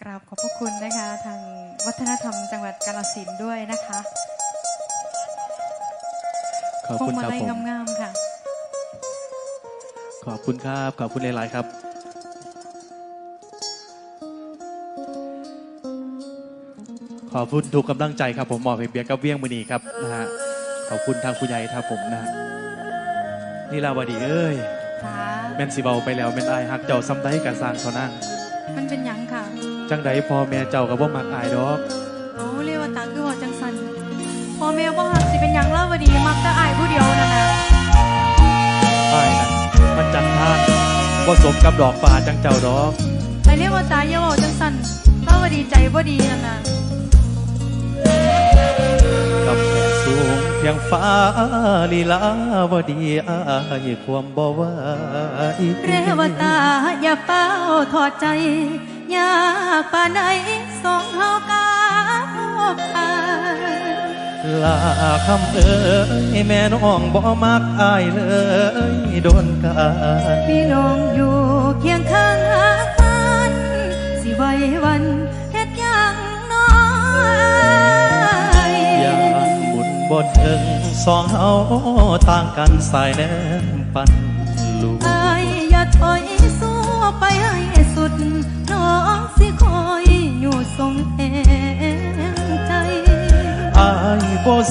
กราบขอบพระคุณนะคะ ทางวัฒนธรรมจังหวัดกาฬสินธุ์ด้วยนะคะขอบพวคุงณมาครับลัยผมงามๆค่ะ ขอบคุณครับ ขอบคุณหลาย ๆ ครับ ขอบคุณทุกกำลังใจครับผมหมอบให้เบียร์กับเวียงมือนีครับนะฮะขอบคุณทางผู้ใหญ่ครับผมนะฮะนี่ลาวดีเอ้ยค่ะแม่นสิเบาไปแล้วแม่นอายฮักเจ้าซ้ำได้กับสร้างเขานั่ง จังใดพ่อแม่เจ้าก็บ่มักอายดอกโอ้เรียกว่าตาคือว่าจังสันพ่อแม่ว่าหักสิเป็นหยังเล่าวดีมักจะอายผู้เดียวนั่นนะอายนะมันจันทานบ่สมกับดอกฟ้าจังเจ้าดอกแต่เรียกว่าตาอย่าบอกจังสันเล่าวดีใจว่าดีนั่นนะกับแค่สูงเพียงฟ้าลีลาวดีอายความบ่ไหวเรวตาอย่าเฝ้าถอดใจอ ยากป่านไหนสองเฮากาพบกันลาคำเอ้ยแม่น้องบ่มักอายเลยโดนกันพี่น้องอยู่เคียงข้างหากันสิไว้วันเฮ็ดหยังน้อยอย่างบุญบ่ถึงสองเฮาต่างกันสายแนมปันลูก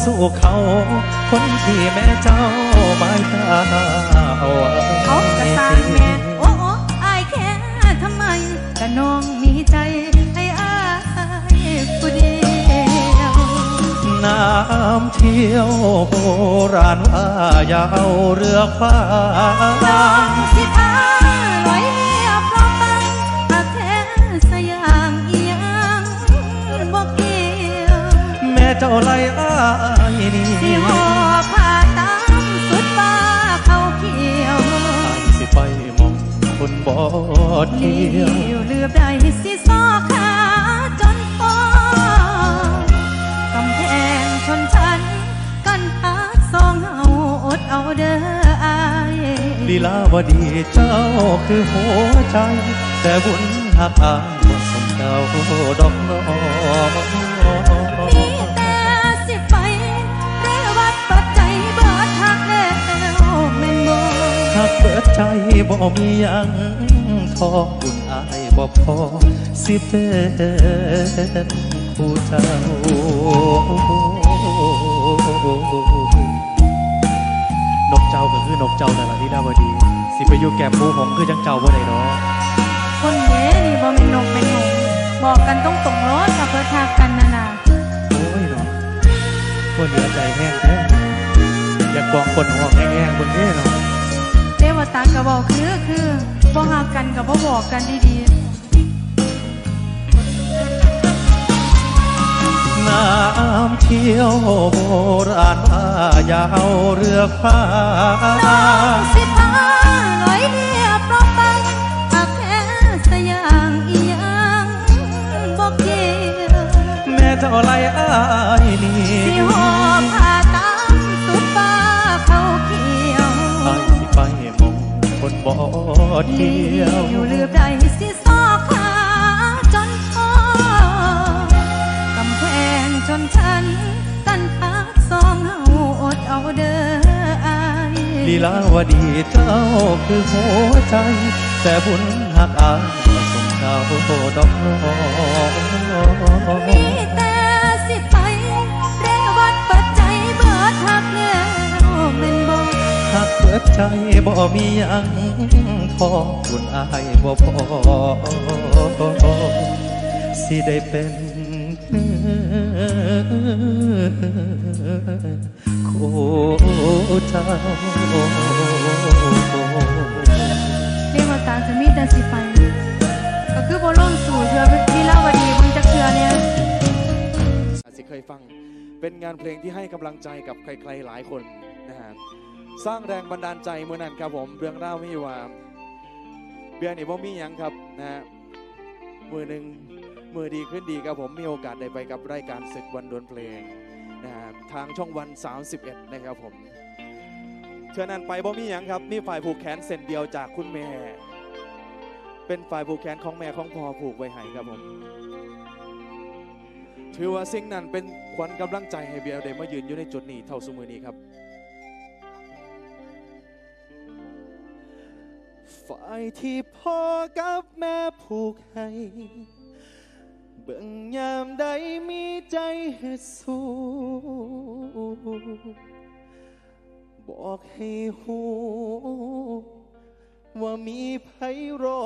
สู้เขา คนที่แม่เจ้าหมายตาเอาไว้เอากระสานแม่โอ้โอ้อายแค่ทำไมกะน้องมีใจให้อายผู้เดียวน้ำเที่ยวโบราณว่ายาเอาเรือคว้า เจ้าไล่อายนี่สิหอบผ้าตามสุดฟ้าเขาเขียวอายสิไปมองคนบ่เที่เลี้ยวยวเลือบได้สิซอกขาจนพอกำแพงชนชั้นกันพักสองเฮาอดเอาเด้ออายลีลาวดีเจ้าคือหัวใจ แต่บุญหักอายบ่สมเจ้าดอกน้อมี ดใจบ่มียังทอบุญอายบ่พอสิเป็นผู้เจ้านกเจ้าก็คือนกเจ้านั่ละที่ดาวดี สิไปอยู่แก้มหมูหงคือจังเจ้าบ่ได้ดอกคนเด้นี่บ่แม่นนกเป็นหงบอกกันตรงๆรถถ้าเพิ่นทักกันนั่นน่ะโอ้ยเนาะบ่เหลือใจแห้งแท้อยากกองคนหอกแห้งๆบนเด้เนาะ วตาก็บอกคือคือบ่ฮักกันก็บ่บอกกันดีน้ำเที่ยวโบราณพายาวเรือฟ้าๆน้องสิพาลอยเรียบรอบไปหากแค่สยางอีหยังบ่เกี่ยวแม่เจ้าไล่อายนี่สิหอบ เที่เลี้ยยววเลือบได้สิซอกขาจนพอกำแพงชนชั้นกันพักสองเฮาอดเอาเด้ออายลีลาวดีเจ้าคือหัวใจ แต่บุญหักอายบ่สมเจ้าดอกน้อ บิดใจบ่มียังทอบุญอายบ่พอสิได้เป็นคู่เจ้าเรียกว่าตาจะมีแต่สิไป ก็คือบ่ลงสู่เรือวิลาวดีมึงจะเคือเนี่ยอาจจะเคยฟังเป็นงานเพลงที่ให้กำลังใจกับใครๆหลายคนนะฮะ สร้างแรงบันดาลใจเมื่อนั้นครับผมเรื่องเล่าไม่ว่าเบียร์นี่บ่มีหยังครับนะฮะมือหนึ่งมือดีขึ้นดีครับผมมีโอกาสได้ไปกับรายการศึกวันดวลเพลงนะฮะทางช่องวัน 31 นะครับผมเชิญนันไปบ่มีหยังครับมีฝ่ายผูกแขนเส้นเดียวจากคุณแม่ เป็นฝ่ายผูกแขนของแม่ของพ่อผูกไว้ให้ครับผมถือว่าสิ่งนั้นเป็นขวัญกำลังใจให้เบียร์ได้มายืนอยู่ในจุดนี้เท่าสมือนี้ครับ ฝ่ายที่พ่อกับแม่ผูกให้ เบิ่งยามใดมีใจให้สู้บอกให้หูว่ามีไผรอ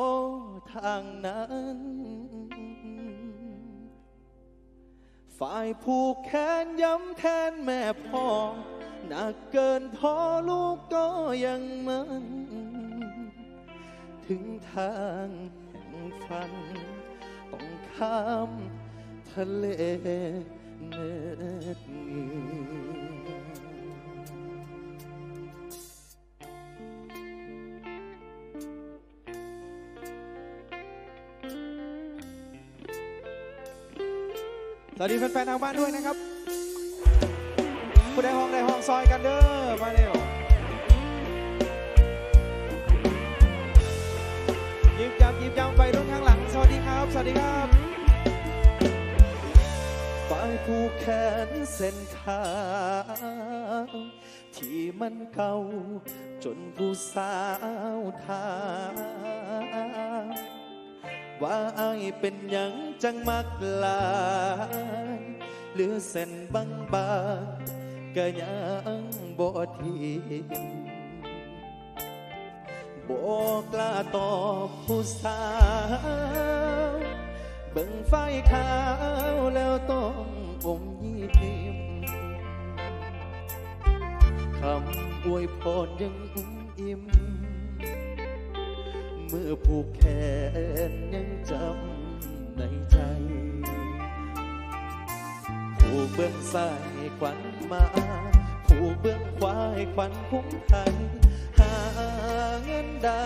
ทางนั้น ฝ่ายผูกแขนย้ำแทนแม่พ่อหนักเกินท้อลูกก็ยังมัน ถึงทางแห่งฝัน ต้องข้ามทะเลเหนือสวัสดีแฟนๆทางบ้านด้วยนะครับผู้ใดห้องใดห้องซอยกันเด้อมาเร็ว ยิบจับยิบจับไปรุ่นข้างหลัง สวัสดีครับ สวัสดีครับฝ่ายผู้แขนเส้นทางที่มันเก่า จนผู้สาวทามว่าอายเป็นหยังจังมักลายเหลือเส้นบางๆก็ยังบ่ทิ้ บอกล้าตอบผู้สาว เบิ่งไฟขาวแล้วต้องอมยิ้มคำอวยพรยังอุ้มอิ่ม เมื่อผูกแขนยังจำในใจผู้เบื้องซ้ายควันมาผู้เบื้องขวาให้ควันคุ้มไทย เงินได้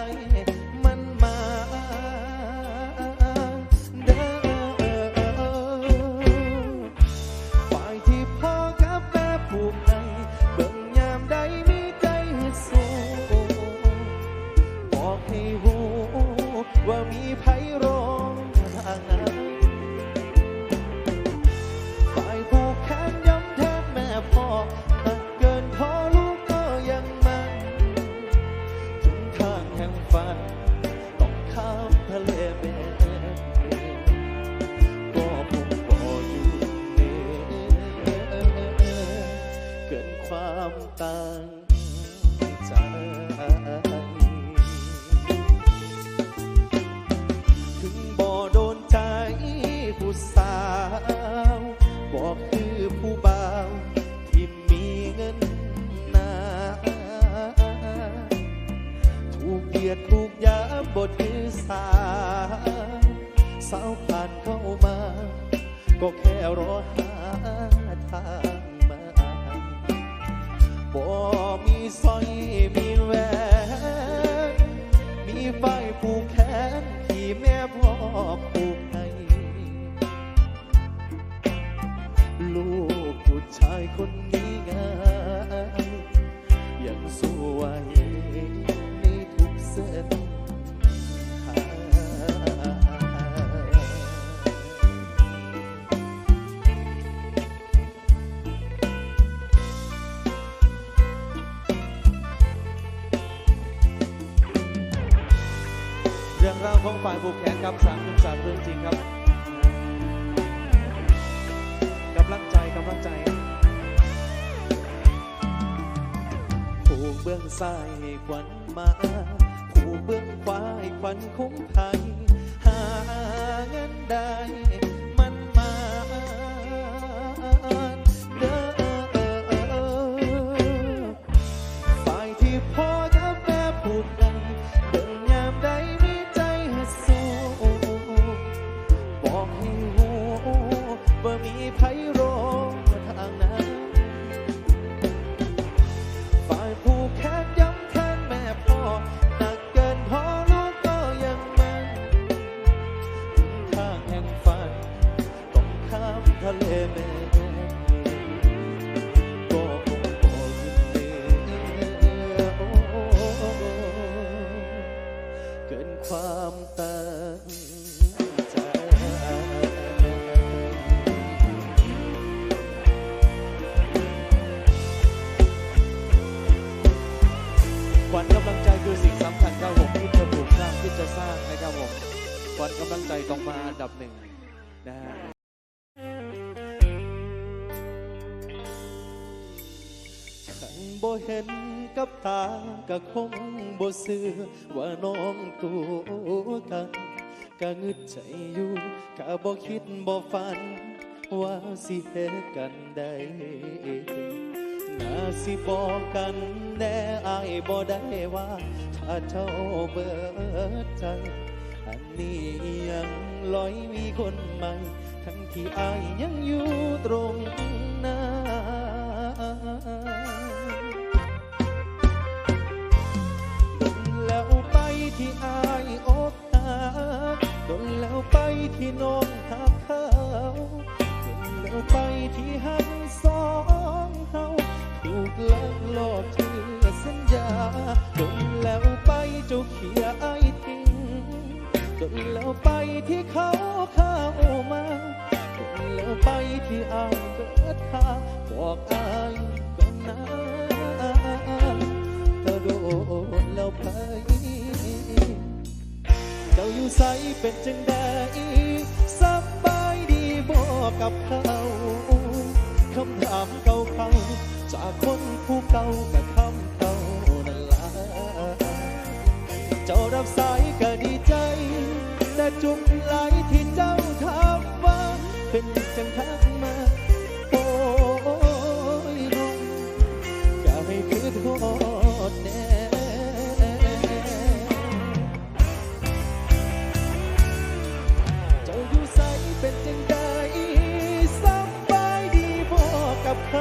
เส้นทางเรื่องราวของฝ่ายผูกแขนครับสามหนึ่งสามเรื่องจริงครับกำลังใจกำลังใจผู้เบื้องซ้ายให้ขวัญมาาให้ขวัญคุ้มภัยหาเงินได้มันมาเด้อฝ่ายที่พ่อ ขวัญกำลังใจคือสิ่งสำคัญครับผมที่จะผูกสร้างที่จะสร้างนะครับผมขวัญกำลังใจต้องมาอันดับหนึ่งนะฮะขันบ่เห็นกับตาก็คงบ่ซื้อว่าน้องตัวกันก็งึดใจอยู่ก็บ่คิดบ่ฝัน ว่าสิเฮ็ดกันได้ น่าสิบอกกันแน่อายบ่ได้ว่า ถ้าเจ้าเบิดใจ อันนี้ยังลอยมีคนใหม่ ทั้งที่อายยังอยู่ตรงหน้ คำถามเก่าๆจากคนผู้เก่ากับคำเก่านั่นละเจ้ารับสายก็ดีใจ แต่จุกไหลที่เจ้าถามว่าเป็นจังทัก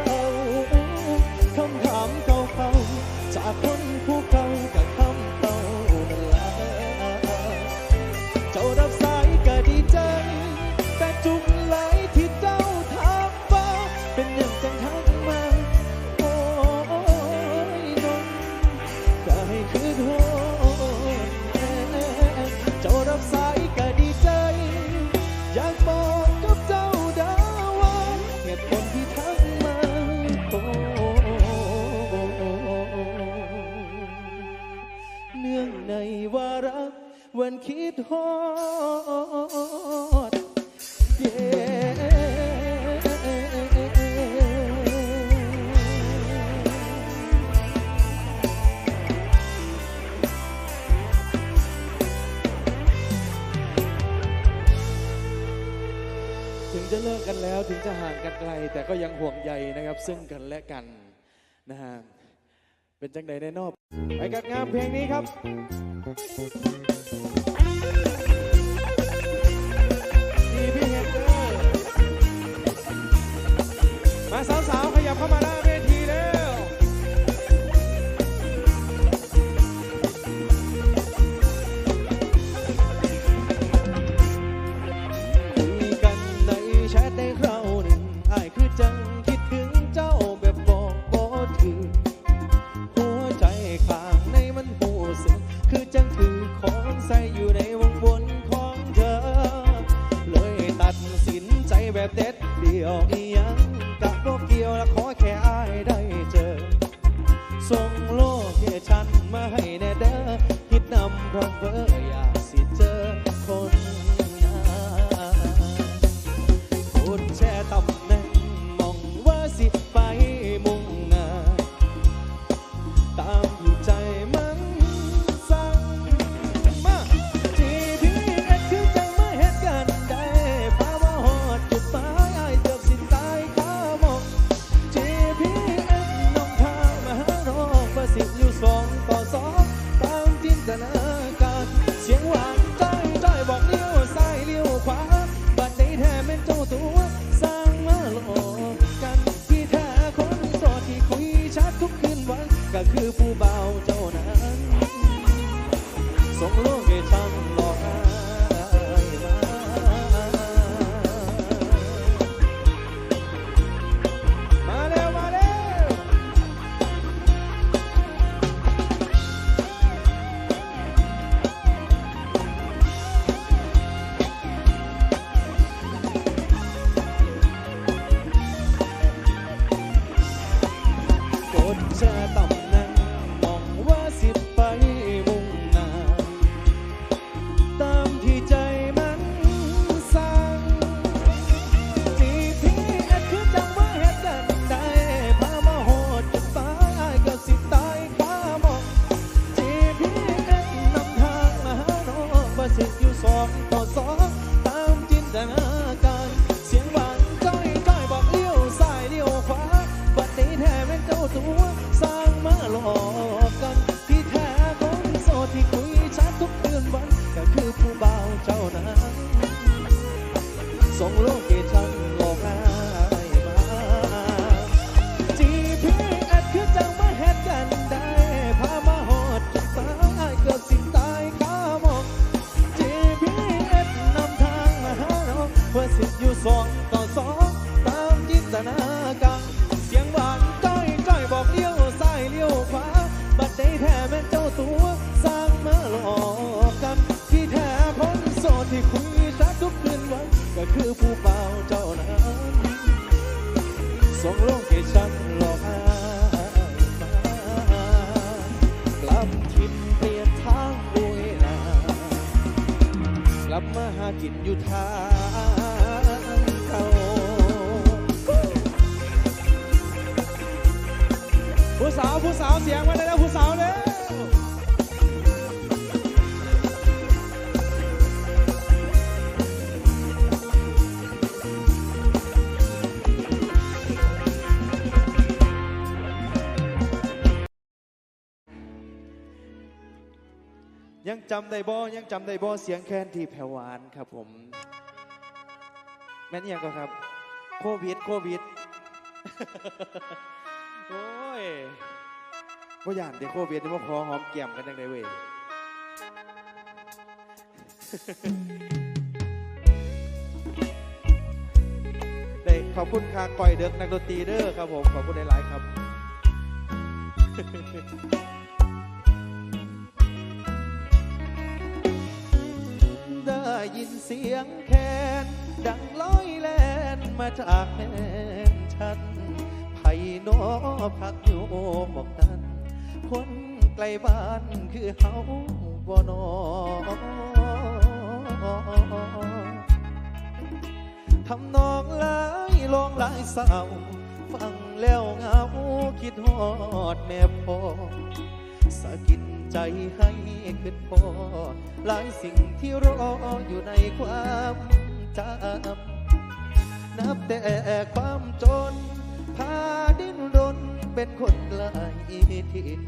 บ ถึงจะเลิกกันแล้วถึงจะห่างกันไกล แต่ก็ยังห่วงใยนะครับ ซึ่งกันและกันนะฮะเป็นจังใดในนอบไปกับงามเพลงนี้ครับ ดีพี่เฮนเดอร์มาสาว บนของเธอ เลยตัดสินใจแบบเด็ดเดี่ยวอียังกับโลกเกี่ยวและขอแค่อายได้เจอ ส่งโลกให้ฉันมาให้แน่เด้อคิดนำพรอมเบอร์ ผู้สาวผู้สาวเสียงมาได้แล้วผู้สาวเร็วยังจำได้บ่ยังจำได้บ่เสียงแคนที่แผ่วหวานครับผม แม่นยังก็ครับ โควิด โควิด ยว่าย่านเด็กโควิดนี่ว่าขอหอมแก้มกันยังไงเว้ยได้ขอบคุณคาก่อยเด็กนักดนตรีเด้อครับผม ขอบคุณหลายๆครับ ได้ยินเสียงแคนดังลอยแลนมาจากแม่นฉันไผ่ นอพักอยู่บอกนั้น คนไกลบ้านคือเฮาบ่นอทำนองหลายลองหลายสาว ฟังแล้วเงาคิดฮอดแม่พ่อสะกิดใจให้ขึ้นพอหลายสิ่งที่รออยู่ในความจำนับแต่ความจน เป็นคนไกลถิ่น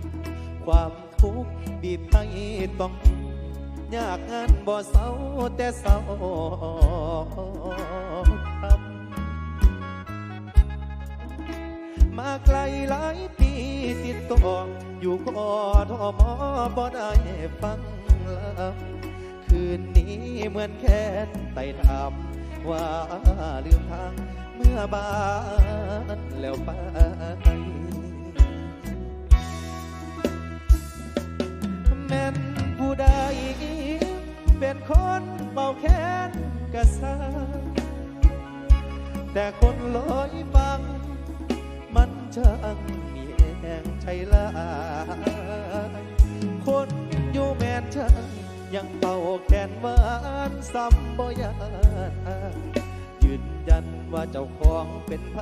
ความทุกข์บีบให้ต้อง ยากงานบ่เศร้าแต่เศร้าทำมาไกลหลายปีติดต่ออยู่กอทอมอบ่ได้ฟังลำคืนนี้เหมือนแค่ไต่ถามว่าลืมทางเมื่อบานแล้วไป แม่นผู้ใดเป็นคนเบาแค้นกระซาแต่คนลอยฟัง มันช่างมีแห่งใจลาย คนอยู่แม่นช่างยังเป่าแขนหวานซ้ำบ่ยานยืนยันว่าเจ้าของเป็นไผ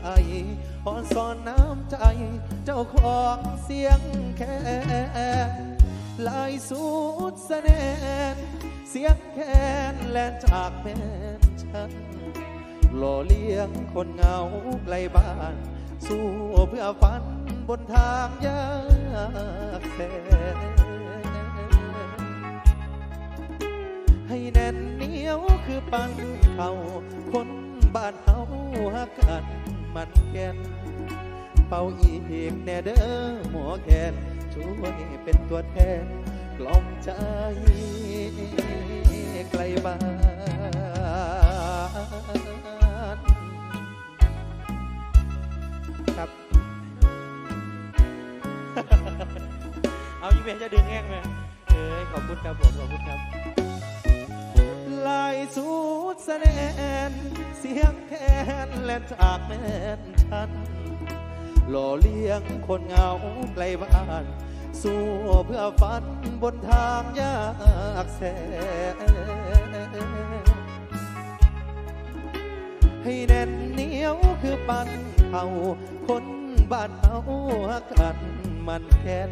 อ่อนสอนน้ำใจ เจ้าของเสียงแค่ ลายสุดแสนนเสียงแคนแลนจากแม่นฉันหล่อเลี้ยงคนเหงาไกลบ้าน สู้เพื่อฝันบนทางยากแสนให้แน่นเหนียวคือปันเขาคนบ้านเฮาหักกันมันแก่นเป่าอีกแน่เด้อหมอแคน ช่วยเป็นตัวแทนกล่อมใจไกลบ้านครับ เอาอีเมลจะดึงแห้งไหมเอ้ยขอบคุณครับผมขอบคุณครับลายสุดแสนนเสียงแคนและจากแม่นฉัน หล่อเลี้ยงคนเหงาไกลบ้าน สู้เพื่อฝันบนทางยากแสนให้แน่นเหนียวคือปันเขาคนบ้านเฮาหักกันมันแค้น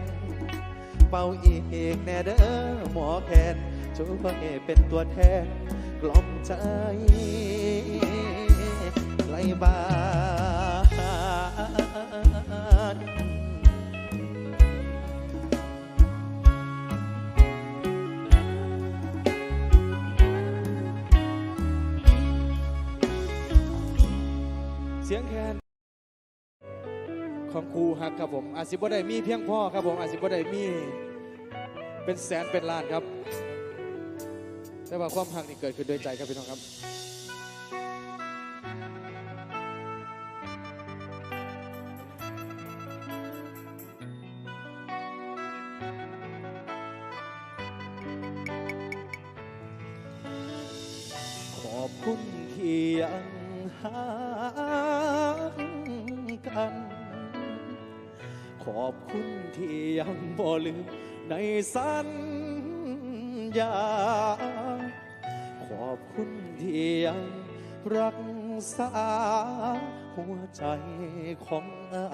เป่าอีกแน่เด้อหมอแคนช่วยเป็นตัวแทนกล่อมใจไกลบ้า นขสียงแคนของครูฮักครับผม อาจสิบได้มีเพียงพ่อครับผมอาจสิบได้มีเป็นแสนเป็นล้านครับ แต่ว่าความฮักนี่เกิดขึ้นด้วยใจครับพี่น้องครับ ในสัญญา ขอบคุณที่ยังรักษาหัวใจของอา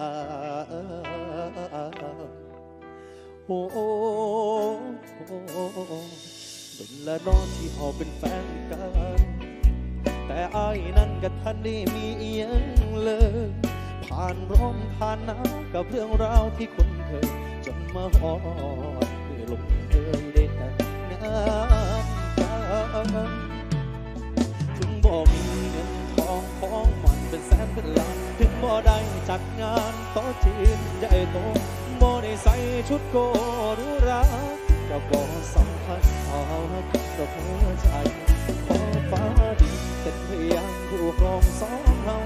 โอ้โอ้ดนละนอนที่เขาเป็นแฟนกัน แต่อายนั้นกับท่านได้มีเอียงเลย ผ่านร้อนผ่านหนาวกับเรื่องราวที่คุ้นเคย มาหอดคือลงเอยได้แต่งานกันถึงบ่มีเงินทองของมันเป็นแสนเป็นล้านถึงบ่ได้จัดงานโต๊ะจีนใหญ่โตบ่ได้ใส่ชุดโกรูราก็บ่สำคัญเอากับหัวใจขอฟ้าดินเป็นพยานผู้ครองสองเรา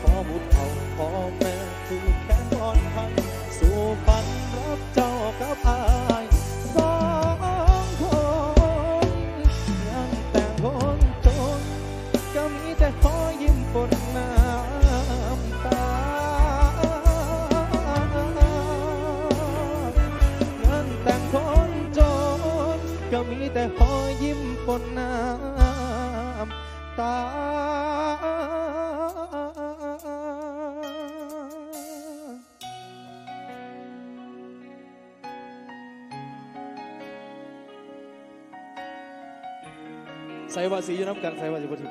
ขอบุตรเอาขอแม่คือแค่นอนพันสู่ ว่าสีอยู่น้ำกันใส่ว่าสิบ่ถึง